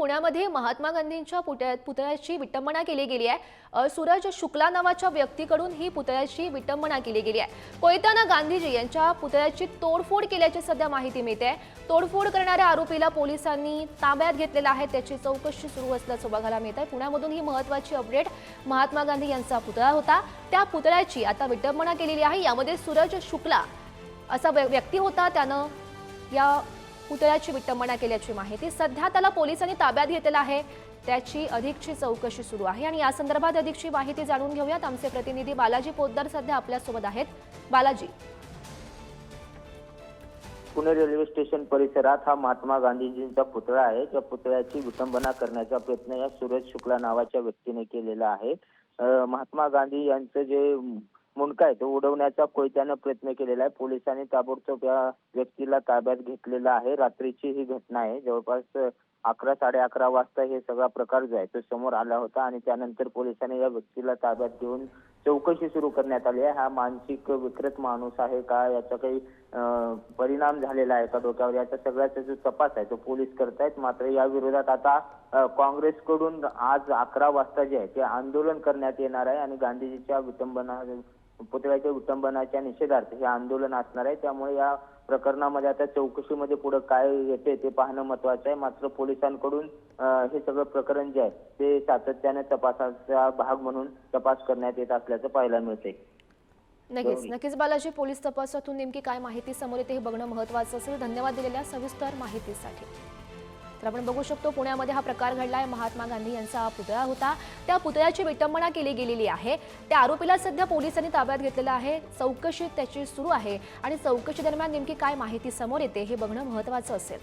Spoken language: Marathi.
पुण्यामध्ये महात्मा गांधींच्या पुतळ्या पुतळ्याची विटंबना केली गेली आहे. सूरज शुक्ला नावाच्या व्यक्तीकडून ही पुतळ्याची विटंबना केली गेली आहे. कोयताना गांधीजी यांच्या पुतळ्याची तोडफोड केल्याची सध्या माहिती मिळते तोडफोड करणाऱ्या आरोपीला पोलिसांनी ताब्यात घेतलेलं आहे. त्याची चौकशी सुरू असल्याचं बघायला मिळत आहे. पुण्यामधून ही महत्वाची अपडेट महात्मा गांधी यांचा पुतळा होता. त्या पुतळ्याची आता विटंबना केलेली आहे. यामध्ये सूरज शुक्ला असा व्य- व्यक्ती होता. त्यानं या पुतळ्याची विटंबना केल्याची माहिती सध्या त्याला पोलिसांनी ताब्यात घेतला आहे. त्याची अधिकची चौकशी सुरू आहे आणि या संदर्भात अधिकची माहिती जाणून घेऊयात. आमचे प्रतिनिधी बालाजी पोद्दार सध्या आपल्यासोबत आहेत. बालाजी. पुणे रेल्वे स्टेशन परिसरात हा महात्मा गांधीजींचा पुतळा आहे. त्या पुतळ्याची विटंबना करण्याचा प्रयत्न या सूरज शुक्ला नावाच्या व्यक्तीने केलेला आहे. महात्मा गांधी यांचं जे मुंडका आहे तो उडवण्याचा कोयत्यानं प्रयत्न केलेला आहे. पोलिसांनी ताबडतोब या व्यक्तीला ताब्यात घेतलेला आहे. रात्रीची ही घटना आहे. जवळपास अकरा साडे अकरा वाजता हे सगळा प्रकार जो आहे तो समोर आला होता आणि त्यानंतर पोलिसांनी या व्यक्तीला ताब्यात घेऊन चौकशी सुरू करण्यात आली आहे. हा मानसिक विकृत माणूस आहे का? याचा काही अं, परिणाम झालेला आहे का डोक्यावर? याचा सगळ्याचा जो तपास आहे तो पोलीस करतायत. मात्र या विरोधात आता काँग्रेसकडून आज अकरा वाजता जे आहे ते आंदोलन करण्यात येणार आहे आणि गांधीजीच्या विटंबना पुतळ्याच्या विटंबनाच्या निषेधार्थ हे आंदोलन असणार आहे. त्यामुळे या प्रकरणामध्ये आता चौकशीमध्ये पुढे काय येते ते पाहणं महत्वाचं आहे. मात्र पोलिसांकडून हे सगळं प्रकरण जे आहे ते सातत्याने तपासाचा भाग म्हणून तपास करण्यात येत असल्याचं पाहायला मिळतंय. नक्कीच. नक्कीच बालाजी पोलीस तपासातून नेमकी काय माहिती समोर येते हे बघणं महत्वाचं असेल. धन्यवाद दिलेल्या सविस्तर माहितीसाठी. तर आपण बघू शकतो पुण्यामध्ये हा प्रकार घडलाय. महात्मा गांधी यांचा हा पुतळा होता. त्या पुतळ्याची विटंबना केली गेलेली आहे. त्या आरोपीला सध्या पोलिसांनी ताब्यात घेतलेलं आहे. चौकशी त्याची सुरू आहे आणि चौकशी दरम्यान नेमकी काय माहिती समोर येते हे बघणं महत्वाचं असेल.